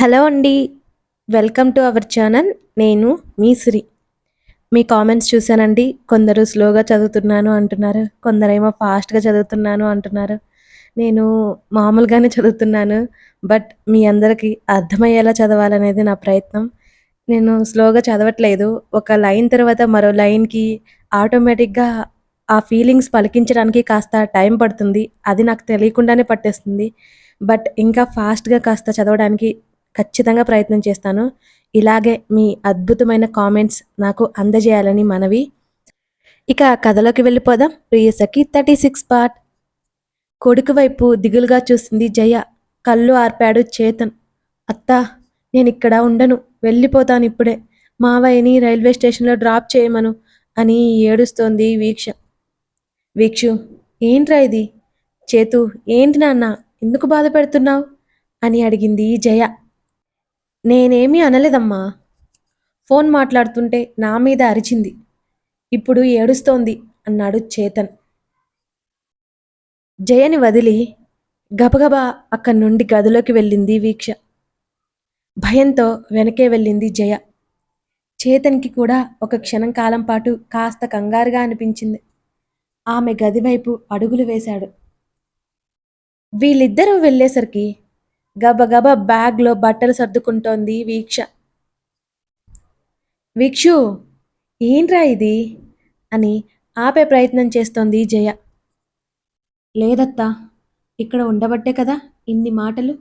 Hello అండి. Welcome to our channel. నేను మీ సిరి. మీ కామెంట్స్ చూశానండి. కొందరు స్లోగా చదువుతున్నాను అంటున్నారు. కొందరేమో ఫాస్ట్గా చదువుతున్నాను అంటున్నారు. నేను మామూలుగానే చదువుతున్నాను. బట్ మీ అందరికీ అర్థమయ్యేలా చదవాలనేది నా ప్రయత్నం. నేను స్లోగా చదవట్లేదు. ఒక లైన్ తర్వాత మరో లైన్కి ఆటోమేటిక్గా ఆ ఫీలింగ్స్ పలికించడానికి కాస్త టైం పడుతుంది. అది నాకు తెలియకుండానే పట్టేస్తుంది. బట్ ఇంకా ఫాస్ట్గా కాస్త చదవడానికి ఖచ్చితంగా ప్రయత్నం చేస్తాను. ఇలాగే మీ అద్భుతమైన కామెంట్స్ నాకు అందజేయాలని మనవి. ఇక కథలోకి వెళ్ళిపోదాం. Priyasakhi thirty six part. కొడుకు వైపు దిగులుగా చూసింది జయ. కళ్ళు ఆర్పాడు చేతన్. అత్తా నేను ఇక్కడ ఉండను. వెళ్ళిపోతాను ఇప్పుడే. మావయ్యని రైల్వే స్టేషన్లో డ్రాప్ చేయమను అని ఏడుస్తోంది వీక్ష. వీక్షు ఏంట్రా ఇది? చేతు ఏంటి నాన్న? ఎందుకు బాధ పెడుతున్నావు అని అడిగింది జయ. నేనేమీ అనలేదమ్మా. ఫోన్ మాట్లాడుతుంటే నా మీద అరిచింది. ఇప్పుడు ఏడుస్తోంది అన్నాడు చేతన్. జయని వదిలి గబగబా అక్కడి నుండి గదిలోకి వెళ్ళింది వీక్ష. భయంతో వెనకే వెళ్ళింది జయ. చేతన్కి కూడా ఒక క్షణం కాలం పాటు కాస్త కంగారుగా అనిపించింది. ఆమె గదివైపు అడుగులు వేశాడు. వీళ్ళిద్దరూ వెళ్ళేసరికి గబగబా బ్యాగ్లో బట్టలు సర్దుకుంటోంది వీక్ష. వీక్షు ఏంట్రా ఇది? అని ఆపే ప్రయత్నం చేస్తోంది జయ. లేదత్తా ఇక్కడ ఉండబట్టే కదా ఇన్ని మాటలు.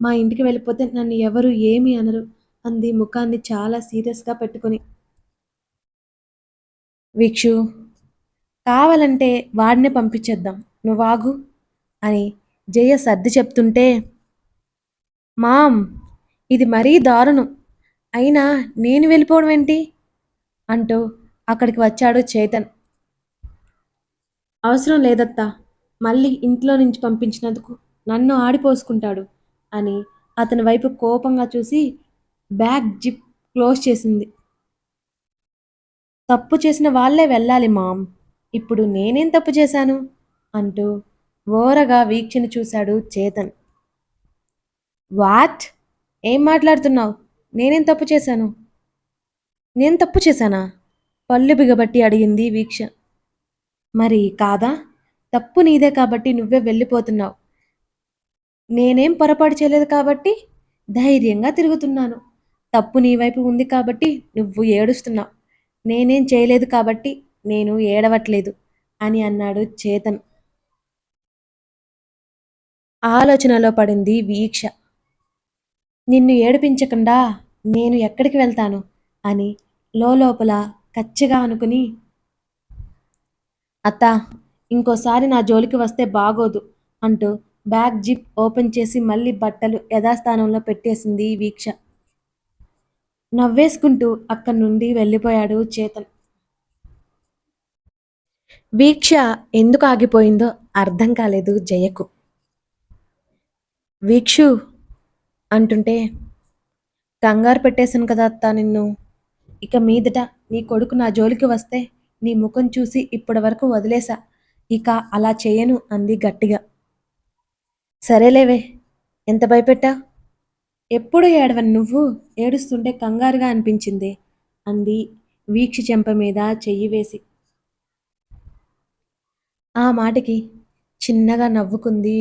మా ఇంటికి వెళ్ళిపోతే నన్ను ఎవరు ఏమి అనరు అంది ముఖాన్ని చాలా సీరియస్గా పెట్టుకుని. వీక్షు కావాలంటే వాడినే పంపించేద్దాం. నువ్వాగు అని జయ సర్ది చెప్తుంటే మామ్ ఇది మరీ దారుణం. అయినా నేను వెళ్ళిపోవడం ఏంటి? అంటూ అక్కడికి వచ్చాడు చేతన్. అవసరం లేదత్తా మళ్ళీ ఇంట్లో నుంచి పంపించినందుకు నన్ను ఆడిపోసుకుంటాడు అని అతని వైపు కోపంగా చూసి బ్యాగ్ జిప్ క్లోజ్ చేసింది. తప్పు చేసిన వాళ్ళే వెళ్ళాలి మామ్ ఇప్పుడు నేనేం తప్పు చేశాను? అంటూ ఓరగా వీక్షణ చూశాడు చేతన్. వాట్? ఏం మాట్లాడుతున్నావు? నేనేం తప్పు చేశాను? నేను తప్పు చేశానా? పళ్ళు బిగబట్టి అడిగింది వీక్ష. మరి కాదా? తప్పు నీదే కాబట్టి నువ్వే వెళ్ళిపోతున్నావు. నేనేం పొరపాటు చేయలేదు కాబట్టి ధైర్యంగా తిరుగుతున్నాను. తప్పు నీ వైపు ఉంది కాబట్టి నువ్వు ఏడుస్తున్నావు. నేనేం చేయలేదు కాబట్టి నేను ఏడవట్లేదు అని అన్నాడు చేతన్. ఆలోచనలో పడింది వీక్ష. నిన్ను ఏడిపించకుండా నేను ఎక్కడికి వెళ్తాను? అని లోపల కచ్చిగా అనుకుని అత్త ఇంకోసారి నా జోలికి వస్తే బాగోదు అంటూ బ్యాగ్ జిప్ ఓపెన్ చేసి మళ్ళీ బట్టలు యథాస్థానంలో పెట్టేసింది వీక్ష. నవ్వేసుకుంటూ అక్కడి నుండి వెళ్ళిపోయాడు చేతన్. వీక్ష ఎందుకు ఆగిపోయిందో అర్థం కాలేదు జయకు. వీక్షు అంటుంటే కంగారు పెట్టేశాను కదా అత్త నిన్ను. ఇక మీదట నీ కొడుకు నా జోలికి వస్తే నీ ముఖం చూసి ఇప్పటి వరకు వదిలేసా ఇక అలా చేయను అంది గట్టిగా. సరేలేవే ఎంత భయపెట్టా? ఎప్పుడు ఏడవని నువ్వు? ఏడుస్తుంటే కంగారుగా అనిపించింది అంది వీక్ష చెంప మీద చెయ్యి వేసి. ఆ మాటకి చిన్నగా నవ్వుకుంది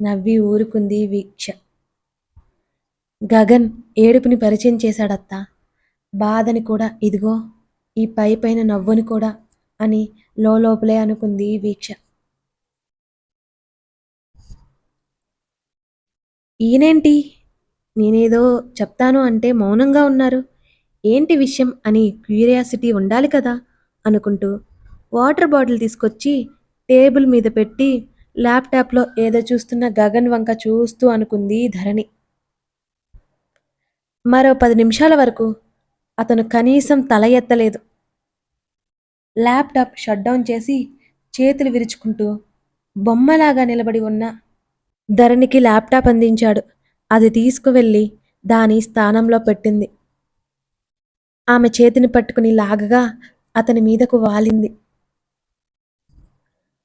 నవ్వి ఊరుకుంది వీక్ష. గగన్ ఏడుపుని పరిచయం చేశాడత్తా. బాధని కూడా ఇదిగో ఈ పై పైన నవ్వుని కూడా అని లోపలే అనుకుంది వీక్ష. ఈయనేంటి? నేనేదో చెప్తాను అంటే మౌనంగా ఉన్నారు. ఏంటి విషయం అని క్యూరియాసిటీ ఉండాలి కదా అనుకుంటూ వాటర్ బాటిల్ తీసుకొచ్చి టేబుల్ మీద పెట్టి ల్యాప్టాప్లో ఏదో చూస్తున్న గగన్ వంక చూస్తూ అనుకుంది ధరణి. మరో పది నిమిషాల వరకు అతను కనీసం తల ఎత్తలేదు. ల్యాప్టాప్ షట్డౌన్ చేసి చేతులు విరుచుకుంటూ బొమ్మలాగా నిలబడి ఉన్న ధరణికి ల్యాప్టాప్ అందించాడు. అది తీసుకువెళ్ళి దాని స్థానంలో పెట్టింది. ఆమె చేతిని పట్టుకుని లాగగా అతని మీదకు వాలింది.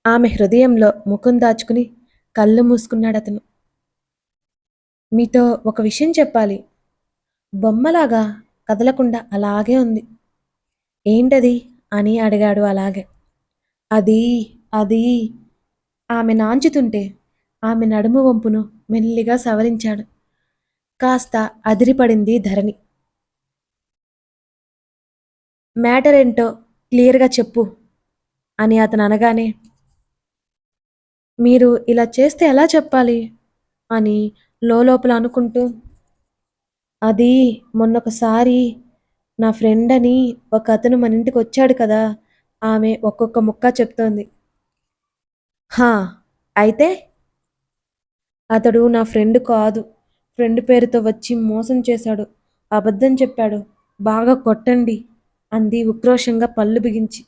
ఆమె హృదయంలో ముఖం దాచుకుని కళ్ళు మూసుకున్నాడు అతను. మీతో ఒక విషయం చెప్పాలి. బొమ్మలాగా కదలకుండా అలాగే ఉంది. ఏంటది? అని అడిగాడు అలాగే. అది అది ఆమె నాంచుతుంటే ఆమె నడుము వంపును మెల్లిగా సవరించాడు. కాస్త అదిరిపడింది ధరణి. మ్యాటర్ ఏంటో క్లియర్గా చెప్పు అని అతను అనగానే మీరు ఇలా చేస్తే ఎలా చెప్పాలి? అని లోపల అనుకుంటూ అది మొన్నొకసారి నా ఫ్రెండ్ అని ఒక అతను మన ఇంటికి వచ్చాడు కదా ఆమె ఒక్కొక్క ముక్క చెప్తోంది. హా అయితే? అతడు నా ఫ్రెండ్ కాదు ఫ్రెండ్ పేరుతో వచ్చి మోసం చేశాడు అబద్ధం చెప్పాడు బాగా కొట్టండి అంది ఉక్రోషంగా పళ్ళు బిగించి.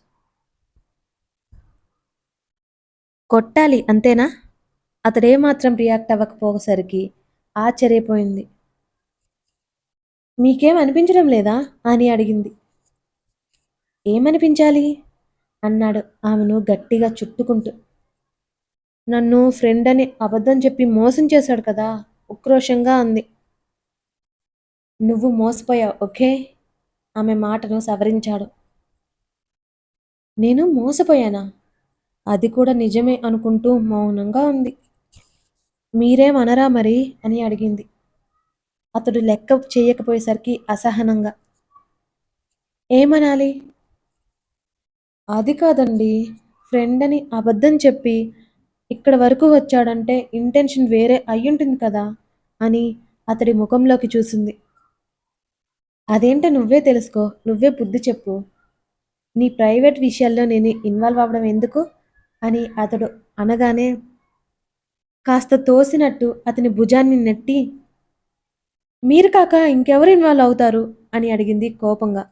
కొట్టాలి అంతేనా? అతడేమాత్రం రియాక్ట్ అవ్వకపోసరికి ఆశ్చర్యపోయింది. మీకేం అనిపించడం లేదా? అని అడిగింది. ఏమనిపించాలి? అన్నాడు ఆమెను గట్టిగా చుట్టుకుంటూ. నన్ను ఫ్రెండ్ అని అబద్ధం చెప్పి మోసం చేశాడు కదా? ఉక్రోషంగా అంది. నువ్వు మోసపోయావు ఓకే? ఆమె మాటను సవరించాడు. నేను మోసపోయానా? అది కూడా నిజమే అనుకుంటూ మౌనంగా ఉంది. మీరేమనరా మరి? అని అడిగింది. అతడు లెక్క చేయకపోయేసరికి అసహనంగా. ఏమనాలి? అది కాదండి. ఫ్రెండ్ అని అబద్ధం చెప్పి ఇక్కడ వరకు వచ్చాడంటే ఇంటెన్షన్ వేరే అయ్యుంటుంది కదా అని అతడి ముఖంలోకి చూసింది. అదేంటో నువ్వే తెలుసుకో. నువ్వే బుద్ధి చెప్పు. నీ ప్రైవేట్ విషయాల్లో నేను ఇన్వాల్వ్ అవ్వడం ఎందుకు? అని అతడు అనగానే కాస్త తోసినట్టు అతని భుజాన్ని నెట్టి మీరు కాక ఇంకెవరు ఇన్వాల్వ్ అవుతారు? అని అడిగింది కోపంగా.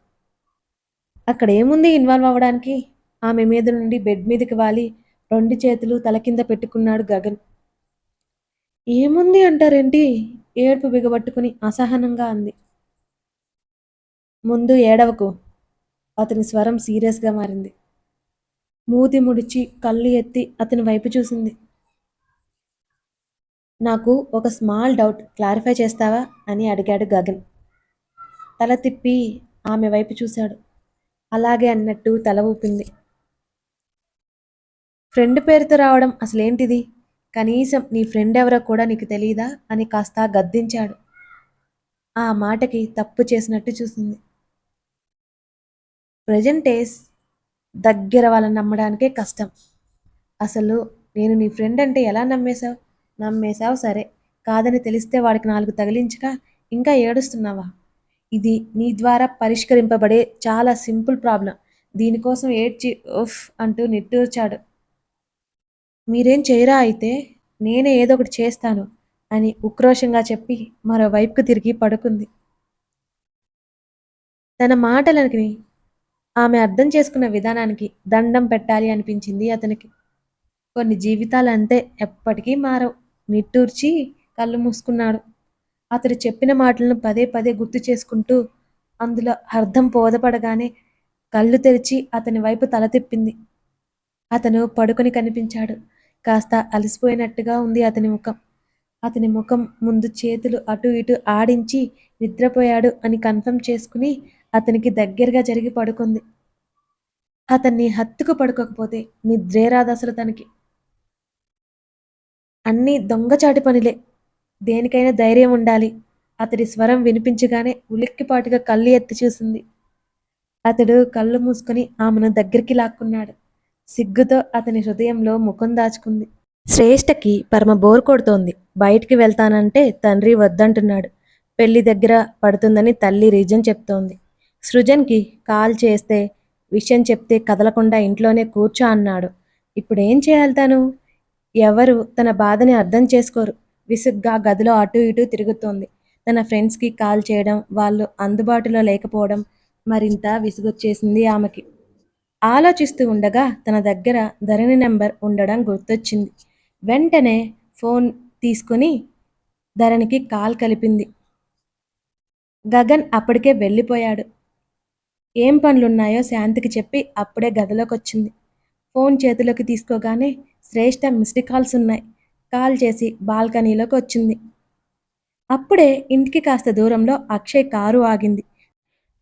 అక్కడ ఏముంది ఇన్వాల్వ్ అవ్వడానికి? ఆమె మీద నుండి బెడ్ మీదకి వాలి రెండు చేతులు తల కింద పెట్టుకున్నాడు గగన్. ఏముంది అంటారేంటి? ఏడుపు బిగబట్టుకుని అసహనంగా అంది. ముందు ఏడవకు. అతని స్వరం సీరియస్గా మారింది. మూతి ముడిచి కళ్ళు ఎత్తి అతని వైపు చూసింది. నాకు ఒక స్మాల్ డౌట్ క్లారిఫై చేస్తావా అని అడిగాడు గగన్. తల తిప్పి ఆమె వైపు చూశాడు. అలాగే అన్నట్టు తల ఊపింది. ఫ్రెండ్ పేరుతో రావడం అసలేంటిది? కనీసం నీ ఫ్రెండ్ ఎవరో కూడా నీకు తెలియదా అని కాస్త గద్దించాడు. ఆ మాటకి తప్పు చేసినట్టు చూసింది. ప్రజెంటేస్ దగ్గర వాళ్ళని నమ్మడానికే కష్టం. అసలు నేను నీ ఫ్రెండ్ అంటే ఎలా నమ్మేశావు? నమ్మేశావు సరే. కాదని తెలిస్తే వాడికి నాలుగు తగిలించక ఇంకా ఏడుస్తున్నావా? ఇది నీ ద్వారా పరిష్కరింపబడే చాలా సింపుల్ ప్రాబ్లం. దీనికోసం ఏడ్చి ఉఫ్ అంటూ నిట్టూర్చాడు. మీరేం చేయరా అయితే నేనే ఏదో ఒకటి చేస్తాను అని ఉక్రోషంగా చెప్పి మరోవైపుకు తిరిగి పడుకుంది. తన మాటలకి ఆమె అర్థం చేసుకున్న విధానానికి దండం పెట్టాలి అనిపించింది అతనికి. కొన్ని జీవితాలు అంతే ఎప్పటికీ మారవు. నిట్టూర్చి కళ్ళు మూసుకున్నాడు. అతడు చెప్పిన మాటలను పదే పదే గుర్తు చేసుకుంటూ అందులో అర్థం బోధపడగానే కళ్ళు తెరిచి అతని వైపు తల తిప్పింది. అతను పడుకొని కనిపించాడు. కాస్త అలసిపోయినట్టుగా ఉంది అతని ముఖం. అతని ముఖం ముందు చేతులు అటు ఇటు ఆడించి నిద్రపోయాడు అని కన్ఫర్మ్ చేసుకుని అతనికి దగ్గరగా జరిగి పడుకుంది. అతన్ని హత్తుకు పడుకోకపోతే నిద్రే రాదు అసలు తనకి. అన్నీ దొంగచాటి పనిలే. దేనికైనా ధైర్యం ఉండాలి. అతడి స్వరం వినిపించగానే ఉలిక్కిపాటుగా కళ్ళు ఎత్తి చూసింది. అతడు కళ్ళు మూసుకొని ఆమెను దగ్గరికి లాక్కున్నాడు. సిగ్గుతో అతని హృదయంలో ముఖం దాచుకుంది. శ్రేష్టకి పరమ బోర్ కొడుతోంది. బయటికి వెళ్తానంటే తండ్రి వద్దంటున్నాడు. పెళ్ళి దగ్గర పడుతుందని తల్లి రీజన్ చెప్తోంది. సృజన్కి కాల్ చేస్తే విషయం చెప్తే కదలకుండా ఇంట్లోనే కూర్చో అన్నాడు. ఇప్పుడేం చేయాలి తను? ఎవరు తన బాధని అర్థం చేసుకోరు. విసుగ్గా గదిలో అటు ఇటు తిరుగుతోంది. తన ఫ్రెండ్స్కి కాల్ చేయడం వాళ్ళు అందుబాటులో లేకపోవడం మరింత విసుగొచ్చేసింది ఆమెకి. ఆలోచిస్తూ ఉండగా తన దగ్గర ధరణి నెంబర్ ఉండడం గుర్తొచ్చింది. వెంటనే ఫోన్ తీసుకుని ధరణికి కాల్ కలిపింది. గగన్ అప్పటికే వెళ్ళిపోయాడు. ఏం పనులున్నాయో శాంతికి చెప్పి అప్పుడే గదిలోకి వచ్చింది ఫోన్ చేతిలోకి తీసుకోగానే శ్రేష్ఠ మిస్డ్ కాల్స్ ఉన్నాయి. కాల్ చేసి బాల్కనీలోకి వచ్చింది. అప్పుడే ఇంటికి కాస్త దూరంలో అక్షయ్ కారు ఆగింది.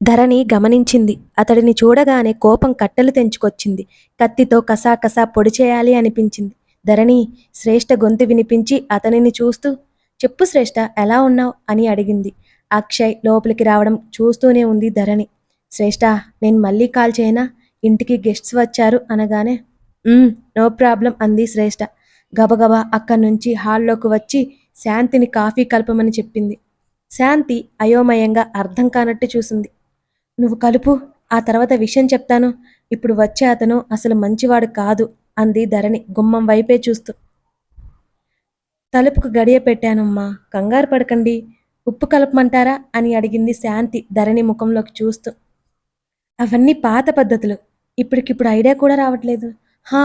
ధరణి గమనించింది. అతడిని చూడగానే కోపం కట్టెలు తెంచుకొచ్చింది. కత్తితో కసాకసా పొడి చేయాలి అనిపించింది. ధరణి శ్రేష్ఠ గొంతు వినిపించి అతనిని చూస్తూ చెప్పు శ్రేష్ఠ ఎలా ఉన్నావు? అని అడిగింది. అక్షయ్ లోపలికి రావడం చూస్తూనే ఉంది ధరణి. శ్రేష్ఠ నేను మళ్ళీ కాల్ చేయనా? ఇంటికి గెస్ట్స్ వచ్చారు అనగానే నో ప్రాబ్లం అంది శ్రేష్ఠ గబగబా అక్కడి నుంచి హాల్లోకి వచ్చి శాంతిని కాఫీ కలపమని చెప్పింది. శాంతి అయోమయంగా అర్థం కానట్టు చూసింది. నువ్వు కలుపు ఆ తర్వాత విషయం చెప్తాను. ఇప్పుడు వచ్చే అతను అసలు మంచివాడు కాదు అంది ధరణి గుమ్మం వైపే చూస్తూ. తలుపుకు గడియ పెట్టానమ్మా కంగారు పడకండి. ఉప్పు కలపమంటారా అని అడిగింది శాంతి ధరణి ముఖంలోకి చూస్తూ. అవన్నీ పాత పద్ధతులు. ఇప్పటికిప్పుడు ఐడియా కూడా రావట్లేదు. హా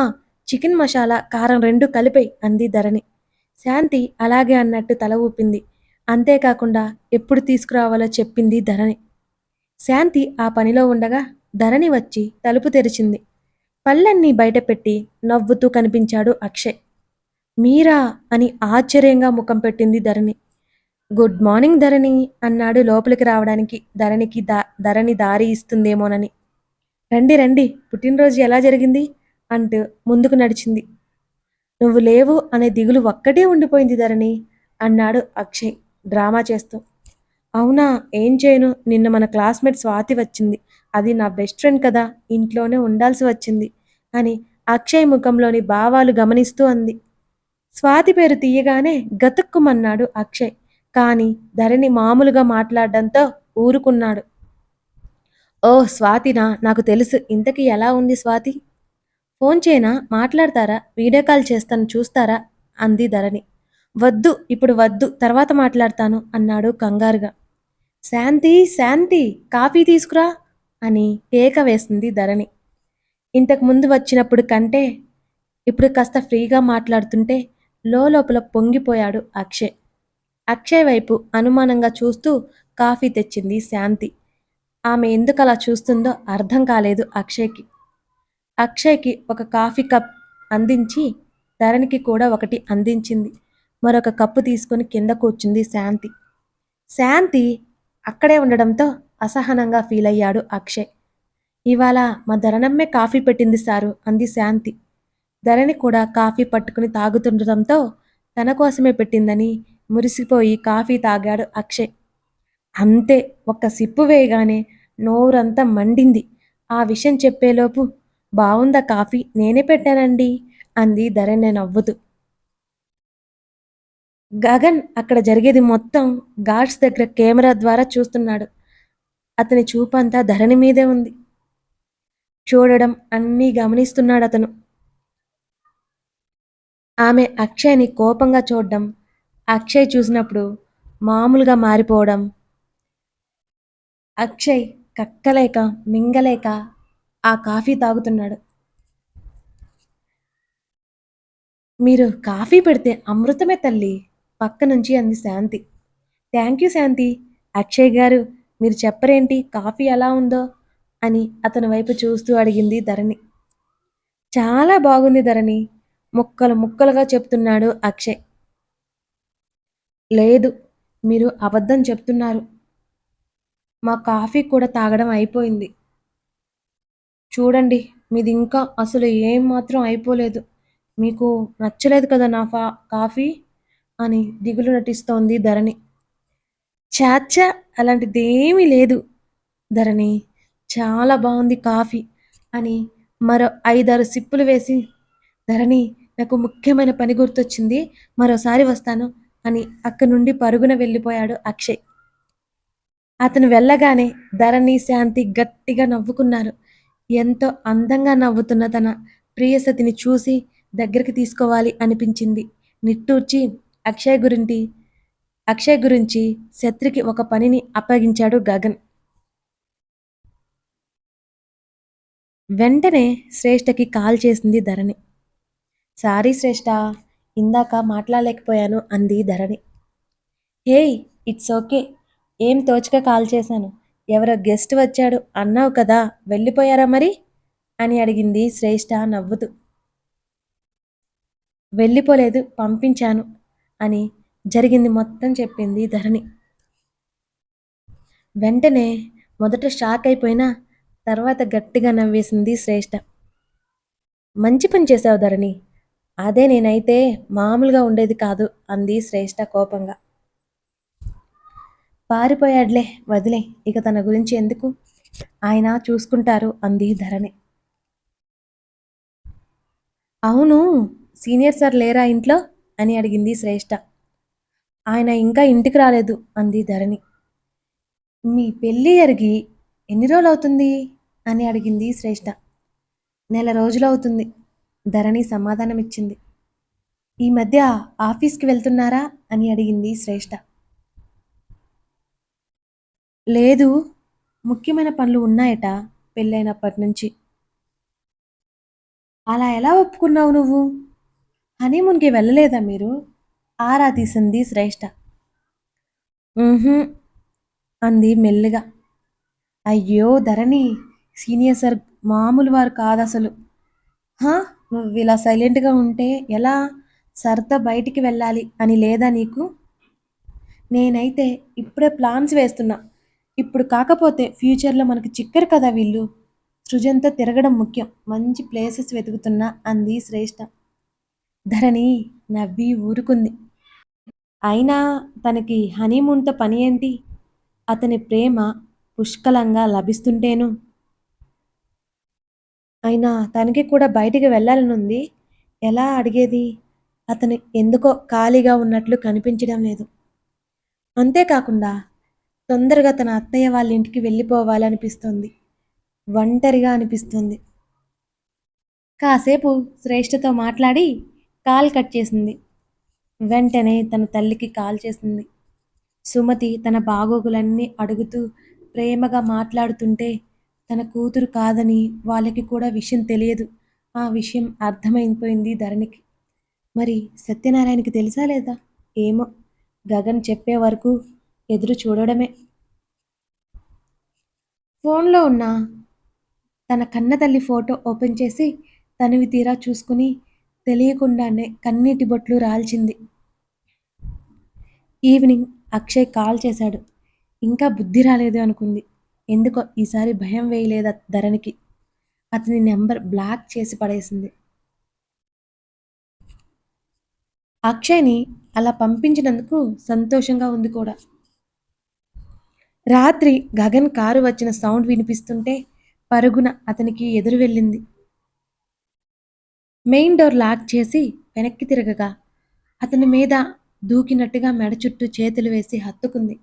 చికెన్ మసాలా కారం రెండు కలిపై అంది ధరణి. శాంతి అలాగే అన్నట్టు తల ఊపింది. అంతేకాకుండా ఎప్పుడు తీసుకురావాలో చెప్పింది ధరణి. శాంతి ఆ పనిలో ఉండగా ధరణి వచ్చి తలుపు తెరిచింది. పళ్ళన్నీ బయటపెట్టి నవ్వుతూ కనిపించాడు అక్షయ్. మీరా అని ఆశ్చర్యంగా ముఖం పెట్టింది ధరణి. గుడ్ మార్నింగ్ ధరణి అన్నాడు లోపలికి రావడానికి ధరణికి దా ధరణి దారి ఇస్తుందేమోనని. రండి రండి. పుట్టినరోజు ఎలా జరిగింది? అంటూ ముందుకు నడిచింది. నువ్వు లేవు అనే దిగులు ఒక్కటే ఉండిపోయింది ధరణి అన్నాడు అక్షయ్ డ్రామా చేస్తూ. అవునా ఏం చేయను? నిన్న మన క్లాస్మేట్ స్వాతి వచ్చింది. అది నా బెస్ట్ ఫ్రెండ్ కదా ఇంట్లోనే ఉండాల్సి వచ్చింది అని అక్షయ్ ముఖంలోని భావాలు గమనిస్తూ అంది. స్వాతి పేరు తీయగానే గతుక్కుమన్నాడు అక్షయ్. కానీ ధరణి మామూలుగా మాట్లాడడంతో ఊరుకున్నాడు. ఓ స్వాతినా నాకు తెలుసు. ఇంతకీ ఎలా ఉంది స్వాతి? ఫోన్ చేయనా? మాట్లాడతారా? వీడియో కాల్ చేస్తాను చూస్తారా? అంది ధరణి. వద్దు ఇప్పుడు వద్దు తర్వాత మాట్లాడతాను అన్నాడు కంగారుగా. శాంతి శాంతి కాఫీ తీసుకురా అని కేక వేసింది ధరణి. ఇంతకు ముందు వచ్చినప్పుడు కంటే ఇప్పుడు కాస్త ఫ్రీగా మాట్లాడుతుంటే లోపల పొంగిపోయాడు అక్షయ్. అక్షయ్ వైపు అనుమానంగా చూస్తూ కాఫీ తెచ్చింది శాంతి. ఆమె ఎందుకు అలా చూస్తుందో అర్థం కాలేదు అక్షయ్కి. అక్షయ్కి ఒక కాఫీ కప్ అందించి ధరణికి కూడా ఒకటి అందించింది. మరొక కప్పు తీసుకొని కింద కూర్చుంది శాంతి. శాంతి అక్కడే ఉండడంతో అసహనంగా ఫీల్ అయ్యాడు అక్షయ్. ఇవాళ మా ధరణమ్మే కాఫీ పెట్టింది సారు అంది శాంతి. ధరణి కూడా కాఫీ పట్టుకుని తాగుతుండటంతో తన కోసమే పెట్టిందని మురిసిపోయి కాఫీ తాగాడు అక్షయ్. అంతే ఒక్క సిప్పు వేయగానే నోరంతా మండింది. ఆ విషయం చెప్పేలోపు బావుందా కాఫీ? నేనే పెట్టానండి. అంది ధరణి నవ్వుతూ. గగన్ అక్కడ జరిగేది మొత్తం గాడ్స్ దగ్గర కెమెరా ద్వారా చూస్తున్నాడు. అతని చూపంతా ధరణి మీదే ఉంది. చూడడం అన్నీ గమనిస్తున్నాడు అతను. ఆమె అక్షయ్ని కోపంగా చూడడం అక్షయ్ చూసినప్పుడు మామూలుగా మారిపోవడం. అక్షయ్ కక్కలేక మింగలేక ఆ కాఫీ తాగుతున్నాడు. మీరు కాఫీ పెడితే అమృతమే తల్లి పక్క నుంచి అంది శాంతి. Thank you Shanti. Akshay garu మీరు చెప్పరేంటి కాఫీ ఎలా ఉందో? అని అతని వైపు చూస్తూ అడిగింది ధరణి. చాలా బాగుంది ధరణి ముక్కలు ముక్కలుగా చెప్తున్నాడు అక్షయ్. లేదు మీరు అబద్ధం చెప్తున్నారు. మా కాఫీ కూడా తాగడం అయిపోయింది. చూడండి మీది ఇంకా అసలు ఏం మాత్రం అయిపోలేదు. మీకు నచ్చలేదు కదా నా ఫా కాఫీ? అని దిగులు నటిస్తోంది ధరణి. చాచా అలాంటిదేమీ లేదు ధరణి. చాలా బాగుంది కాఫీ అని మరో ఐదారు సిప్పులు వేసి ధరణి నాకు ముఖ్యమైన పని గుర్తొచ్చింది మరోసారి వస్తాను అని అక్కడి నుండి పరుగున వెళ్ళిపోయాడు అక్షయ్. అతను వెళ్ళగానే ధరణి శాంతి గట్టిగా నవ్వుకున్నారు. ఎంతో అందంగా నవ్వుతున్న తన ప్రియసతిని చూసి దగ్గరికి తీసుకోవాలి అనిపించింది. నిట్టూర్చి అక్షయ్ గురించి అక్షయ్ గురించి శత్రికి ఒక పనిని అప్పగించాడు గగన్. వెంటనే శ్రేష్ఠకి కాల్ చేసింది ధరణి. సారీ శ్రేష్ఠ ఇందాక మాట్లాడలేకపోయాను అంది ధరణి. Hey it's okay. ఏం తోచక కాల్ చేశాను? ఎవరో గెస్ట్ వచ్చాడు అన్నావు కదా వెళ్ళిపోయారా మరి? అని అడిగింది శ్రేష్ఠ నవ్వుతూ. వెళ్ళిపోలేదు పంపించాను అని జరిగింది మొత్తం చెప్పింది ధరణి. వెంటనే మొదట షాక్ అయిపోయినా తర్వాత గట్టిగా నవ్వేసింది శ్రేష్ఠ మంచి పని చేసావు ధరణి అదే నేనైతే మామూలుగా ఉండేది కాదు అంది శ్రేష్ఠ కోపంగా. పారిపోయాడులే వదిలే ఇక తన గురించి ఎందుకు? ఆయన చూసుకుంటారు అంది ధరణి. అవును సీనియర్ సార్ లేరా ఇంట్లో? అని అడిగింది శ్రేష్ఠ ఆయన ఇంకా ఇంటికి రాలేదు అంది ధరణి. మీ పెళ్ళి జరిగి ఎన్ని రోజులు అవుతుంది అని అడిగింది శ్రేష్ఠ నెల రోజులు అవుతుంది ధరణి సమాధానం ఇచ్చింది ఈ మధ్య ఆఫీస్కి వెళ్తున్నారా? అని అడిగింది శ్రేష్ఠ లేదు ముఖ్యమైన పనులు ఉన్నాయట పెళ్ళైనప్పటి నుంచి. అలా ఎలా ఒప్పుకున్నావు నువ్వు? హనీమూన్కి వెళ్ళలేదా మీరు? ఆరా తీసింది శ్రేష్ఠ అంది మెల్లిగా. అయ్యో ధరణి సీనియర్ సార్ మామూలు వారు కాదు అసలు. హా నువ్వు ఇలా సైలెంట్గా ఉంటే ఎలా సరదా బయటికి వెళ్ళాలి అని లేదా నీకు? నేనైతే ఇప్పుడే ప్లాన్స్ వేస్తున్నా. ఇప్పుడు కాకపోతే ఫ్యూచర్లో మనకు చిక్కరు కదా వీళ్ళు. సృజంతో తిరగడం ముఖ్యం. మంచి ప్లేసెస్ వెతుకుతున్నా అంది శ్రేష్ఠ ధరణి నవ్వి ఊరుకుంది. అయినా తనకి హనీమూన్తో పని ఏంటి? అతని ప్రేమ పుష్కలంగా లభిస్తుంటేను. అయినా తనకి కూడా బయటికి వెళ్ళాలనుంది. ఎలా అడిగేది? అతను ఎందుకో ఖాళీగా ఉన్నట్లు కనిపించడం లేదు. అంతేకాకుండా తొందరగా తన అత్తయ్య వాళ్ళ ఇంటికి వెళ్ళిపోవాలనిపిస్తుంది. ఒంటరిగా అనిపిస్తుంది. కాసేపు శ్రేష్ఠతో మాట్లాడి కాల్ కట్ చేసింది. వెంటనే తన తల్లికి కాల్ చేసింది. సుమతి తన బాగోగులన్నీ అడుగుతూ ప్రేమగా మాట్లాడుతుంటే తన కూతురు కాదని వాళ్ళకి కూడా విషయం తెలియదు. ఆ విషయం అర్థమైపోయింది ధరణికి. మరి సత్యనారాయణకి తెలుసా లేదా? ఏమో. గగన్ చెప్పే వరకు ఎదురు చూడడమే. ఫోన్లో ఉన్న తన కన్న తల్లి ఫోటో ఓపెన్ చేసి తనివి తీరా చూసుకుని తెలియకుండానే కన్నీటి బొట్లు రాల్చింది. ఈవినింగ్ అక్షయ్ కాల్ చేశాడు. ఇంకా బుద్ధి రాలేదు అనుకుంది. ఎందుకో ఈసారి భయం వేయలేదు ధరణికి? అతని నెంబర్ బ్లాక్ చేసి పడేసింది. అక్షయ్ని అలా పంపించినందుకు సంతోషంగా ఉంది కూడా. రాత్రి గగన్ కారు వచ్చిన సౌండ్ వినిపిస్తుంటే పరుగున అతనికి ఎదురు వెళ్ళింది. మెయిన్ డోర్ లాక్ చేసి వెనక్కి తిరగగా అతని మీద దూకినట్టుగా మెడ చుట్టూ చేతులు వేసి హత్తుకుంది.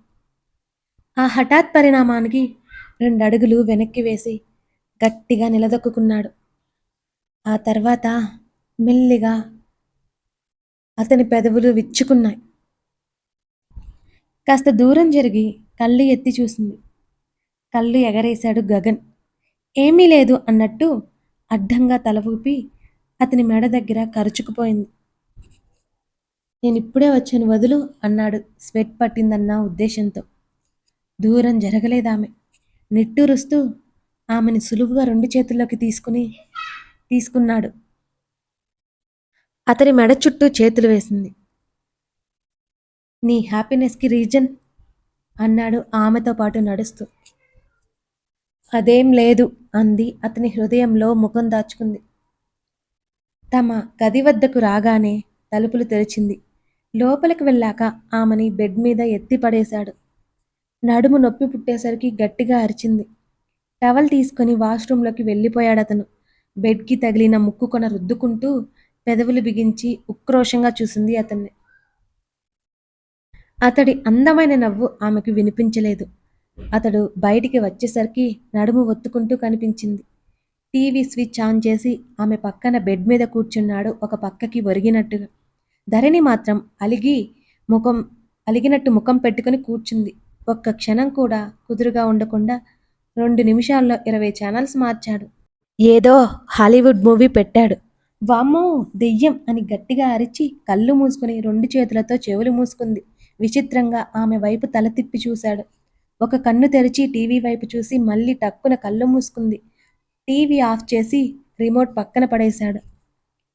ఆ హఠాత్ పరిణామానికి రెండు అడుగులు వెనక్కి వేసి గట్టిగా నిలదొక్కున్నాడు. ఆ తర్వాత మెల్లిగా అతని పెదవులు విచ్చుకున్నాయి. కాస్త దూరం జరిగి కళ్ళు ఎత్తి చూసింది. కళ్ళు ఎగరేశాడు గగన్. ఏమీ లేదు అన్నట్టు అడ్డంగా తల ఊపి అతని మెడ దగ్గర కరుచుకుపోయింది. నేను ఇప్పుడే వచ్చాను వదులు అన్నాడు స్వెట్ పట్టిందన్న ఉద్దేశంతో. దూరం జరగలేదామె. నిట్టూరుస్తూ ఆమెని సులువుగా రెండు చేతుల్లోకి తీసుకుని తీసుకున్నాడు. అతని మెడ చుట్టూ చేతులు వేసింది. నీ హ్యాపీనెస్కి రీజన్? అన్నాడు ఆమెతో పాటు నడుస్తూ. అదేం లేదు అంది. అతని హృదయంలో ముఖం దాచుకుంది. తమ గది వద్దకు రాగానే తలుపులు తెరిచింది. లోపలికి వెళ్ళాక ఆమెని బెడ్ మీద ఎత్తి పడేశాడు. నడుము నొప్పి పుట్టేసరికి గట్టిగా అరిచింది. టవల్ తీసుకొని వాష్రూంలోకి వెళ్ళిపోయాడతను. బెడ్కి తగిలిన ముక్కు కొన రుద్దుకుంటూ పెదవులు బిగించి ఉక్రోషంగా చూసింది అతన్ని. అతడి అందమైన నవ్వు ఆమెకు వినిపించలేదు. అతడు బయటికి వచ్చేసరికి నడుము ఒత్తుకుంటూ కనిపించింది. టీవీ స్విచ్ ఆన్ చేసి ఆమె పక్కన బెడ్ మీద కూర్చున్నాడు ఒక పక్కకి ఒరిగినట్టుగా. ధరణి మాత్రం అలిగి ముఖం అలిగినట్టు ముఖం పెట్టుకుని కూర్చుంది. ఒక్క క్షణం కూడా కుదురుగా ఉండకుండా రెండు నిమిషాల్లో ఇరవై ఛానల్స్ మార్చాడు. ఏదో హాలీవుడ్ మూవీ పెట్టాడు. వామ్మో దెయ్యం అని గట్టిగా అరిచి కళ్ళు మూసుకుని రెండు చేతులతో చెవులు మూసుకుంది. విచిత్రంగా ఆమె వైపు తల తిప్పి చూశాడు. ఒక కన్ను తెరిచి టీవీ వైపు చూసి మళ్ళీ టక్కున కళ్ళు మూసుకుంది. టీవీ ఆఫ్ చేసి రిమోట్ పక్కన పడేశాడు.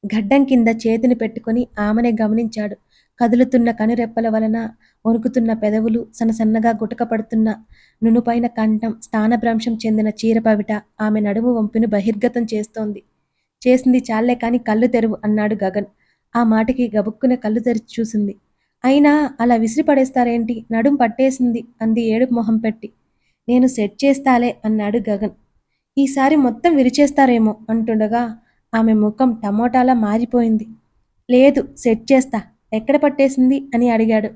గడ్డం కింద చేతిని పెట్టుకొని ఆమెనే గమనించాడు. కదులుతున్న కనురెప్పల వలన వణుకుతున్న పెదవులు సనసన్నగా గుటకపడుతున్న నునుపైన కంఠం స్థానభ్రంశం చెందిన చీరపవిట ఆమె నడుము వంపును బహిర్గతం చేస్తోంది. చేసింది చాలే కాని కళ్ళు తెరువు అన్నాడు గగన్. ఆ మాటకి గబుక్కున కళ్ళు తెరిచి చూసింది. అయినా అలా విసిరి పడేస్తారేంటి? నడుం పట్టేసింది అంది ఏడుపు మొహం పెట్టి. నేను సెట్ చేస్తాలే అన్నాడు గగన్. ఈసారి మొత్తం విరిచేస్తారేమో అంటుండగా ఆమె ముఖం టమోటాలా మారిపోయింది. లేదు సెట్ చేస్తా. ఎక్కడ పట్టేసింది? అని అడిగాడు.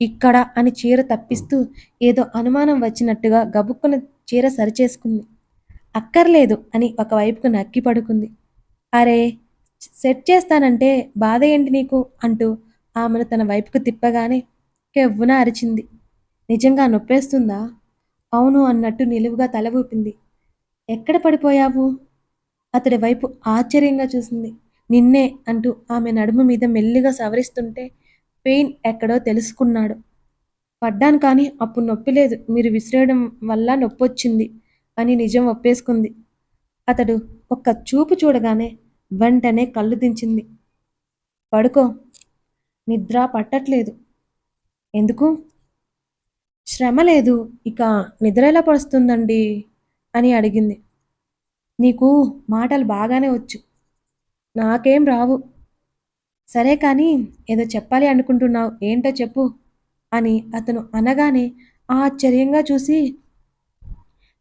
ఇక్కడ అని చీర తప్పిస్తూ ఏదో అనుమానం వచ్చినట్టుగా గబుక్కున చీర సరిచేసుకుంది. అక్కర్లేదు అని ఒకవైపుకు నక్కి పడుకుంది. అరే సెట్ చేస్తానంటే బాధ ఏంటి నీకు? అంటూ ఆమెను తన వైపుకు తిప్పగానే కెవ్వున అరిచింది. నిజంగా నొప్పేస్తుందా? అవును అన్నట్టు నిలువుగా తల ఊపింది. ఎక్కడ పడిపోయావు? అతడి వైపు ఆశ్చర్యంగా చూసింది. నిన్నే అంటూ ఆమె నడుము మీద మెల్లిగా సవరిస్తుంటే పెయిన్ ఎక్కడో తెలుసుకున్నాడు. పడ్డాను కానీ అప్పుడు నొప్పి లేదు. మీరు విసిరేయడం వల్ల నొప్పి వచ్చింది అని నిజం ఒప్పేసుకుంది. అతడు ఒక్క చూపు చూడగానే వెంటనే కళ్ళు దించింది. పడుకో నిద్ర పట్టట్లేదు. ఎందుకు? శ్రమ లేదు. ఇక నిద్ర ఎలా పడుస్తుందండి? అని అడిగింది. నీకు మాటలు బాగానే వచ్చు. నాకేం రావు. సరే కానీ ఏదో చెప్పాలి అనుకుంటున్నావు. ఏంటో చెప్పు అని అతను అనగానే ఆశ్చర్యంగా చూసి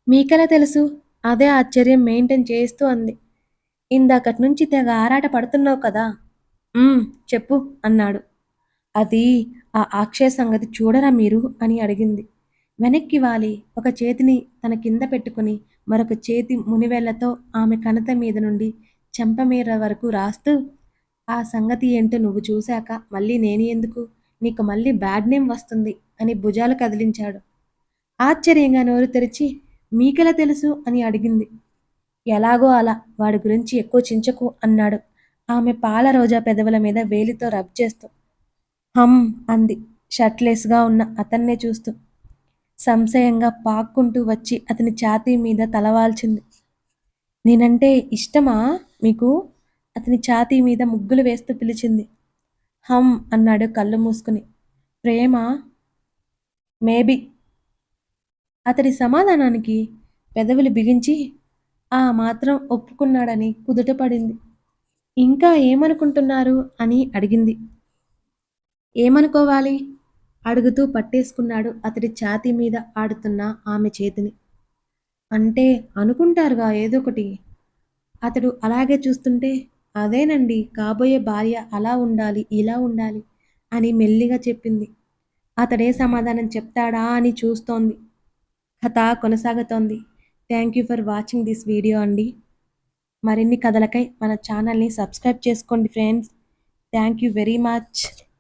మీకెలా తెలుసు? అదే ఆశ్చర్యం మెయింటైన్ చేస్తూ అంది. ఇందాకటి నుంచి తెగ ఆరాట పడుతున్నావు కదా. చెప్పు అన్నాడు. అది ఆ అక్షయ సంగతి చూడరా మీరు? అని అడిగింది. వెనక్కి వాలి ఒక చేతిని తన కింద పెట్టుకుని మరొక చేతి మునివేళ్ళతో ఆమె కణత మీద నుండి చెంపమీర వరకు రాస్తూ ఆ సంగతి ఏంటో నువ్వు చూశాక మళ్ళీ నేను ఎందుకు? నీకు మళ్ళీ బ్యాడ్ నేమ్ వస్తుంది అని భుజాలు కదిలించాడు. ఆశ్చర్యంగా నోరు తెరిచి మీకెలా తెలుసు? అని అడిగింది. ఎలాగో అలా వాడి గురించి ఎక్కువ చించకు అన్నాడు. ఆమె పాల రోజా పెదవుల మీద వేలితో రబ్ చేస్తూ హమ్ అంది. షర్ట్లెస్గా ఉన్న అతన్నే చూస్తూ. సంశయంగా పాక్కుంటూ వచ్చి అతని ఛాతీ మీద తలవాల్చింది. నేనంటే ఇష్టమా మీకు? అతని ఛాతీ మీద ముగ్గులు వేస్తూ పిలిచింది. హమ్ అన్నాడు కళ్ళు మూసుకుని. ప్రేమ? మేబీ. అతడి సమాధానానికి పెదవులు బిగించి ఆ మాత్రం ఒప్పుకున్నాడని కుదుటపడింది. ఇంకా ఏమనుకుంటున్నారు అని అడిగింది. ఏమనుకోవాలి? అడుగుతూ పట్టేసుకున్నాడు అతడి ఛాతీ మీద ఆడుతున్న ఆమె చేతిని. అంటే అనుకుంటారుగా ఏదో ఒకటి అతడు అలాగే చూస్తుంటే అదేనండి కాబోయే భార్య అలా ఉండాలి ఇలా ఉండాలి అని మెల్లిగా చెప్పింది. అతడే సమాధానం చెప్తాడా అని చూస్తోంది. కథ కొనసాగుతోంది. Thank you for watching this video అండి. మరిన్ని కథలకై మన ఛానల్ని సబ్స్క్రైబ్ చేసుకోండి friends. Thank you very much.